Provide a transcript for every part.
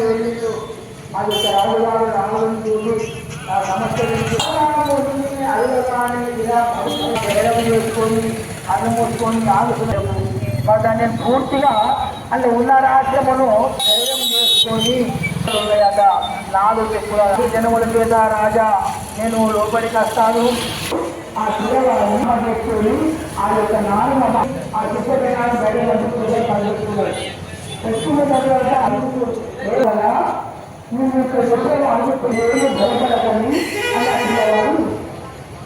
రాజధానికి ఆ యొక్క ఒక రాజుగారు రాములను చూసి ఆ నమస్కరించి అడుగుతాని వేలం చేసుకొని అన్నం పోసుకొని ఆడుకున్నాము బట్ నేను పూర్తిగా అంటే ఉన్న రాష్ట్రమును ధైర్యం చేసుకొని ఉన్నాయట నాలుగు చెప్పుల జనముల చేత రాజా నేను లోపలికి వస్తాను ఆ పిల్లవాడు పెట్టుకొని ఆ యొక్క నాలుగు ఆ చెప్పడానికి బయట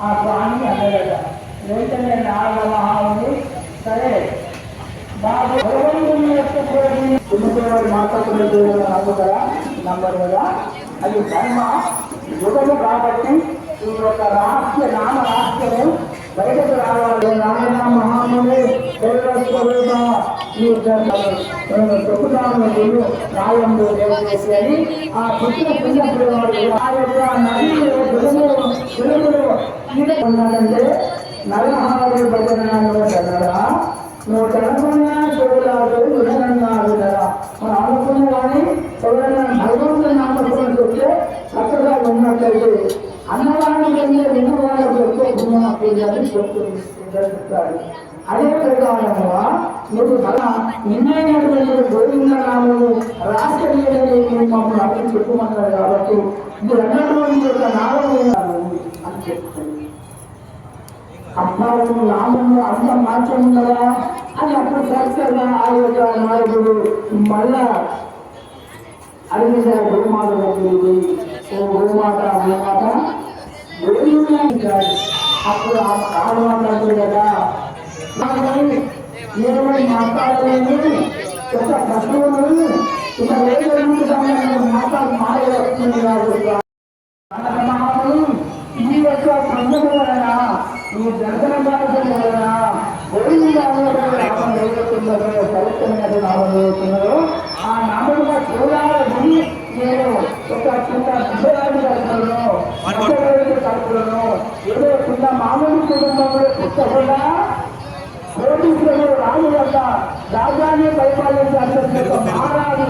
ఆ ప్రాణి అన్నదట వెంటనే నాలుగు మహాముని సరే బాబు భగవంతుని యొక్క ప్రేమని తుమ్మిదేవాడు మాట్లాడుతున్నది నాకు కదా నంబర్ కదా అది ధర్మ యుగము కాబట్టి ఈ యొక్క రహస్య నామ రహస్యము బయటకు రావాలి నాయన మహాముని దేవస్వరూప ఈ చెప్పుతాను నేను రాయంలో చేసి అని ఆ పుట్టిన పుణ్యప్పుడు ఆ యొక్క నదిలో వెలుగులో వెలుగులో ఈత ఉన్నాడంటే నరహారు భజన నూట నూట అన్నవాడిని కంటే విన్న వాళ్ళకు ఎక్కువ పుణ్యం అప్పేయాలని చెప్తాడు అదే ప్రకారముగా నువ్వు తన నిన్నైనటువంటి గోవింద నామము రాష్ట్రీయని మమ్మల్ని అర్థం చెప్పుకున్నాడు కాబట్టి ఇది అన్నటువంటి యొక్క నామము అని చెప్తుంది అబ్బాయి నామము అంత మార్చం కదా అని అప్పుడు సరిసరిగా ఆ యొక్క నాయకుడు మళ్ళా అడిగిన గురుమాత దగ్గరికి ఓ గోమాత గోమాత అప్పుడు ఆ ఆడవాళ్ళు కదా ఏమని మాట్లాడలేదు ఒక పశువులు ఇక వేరే మాట్లాడు మాట్లాడుతుంది కాబట్టి ఈ యొక్క సంఘం వలన ఈ దర్శన మార్గం వలన గోవింద నామం ఆ నామముగా చూడాలని నేను ఒక చిన్న ఏదో చిన్న మామూలు కుటుంబంలో పుట్టకుండా కోటీశ్వరుడు రాజు వద్ద రాజాన్ని పరిపాలించాల్సిన మహారాజు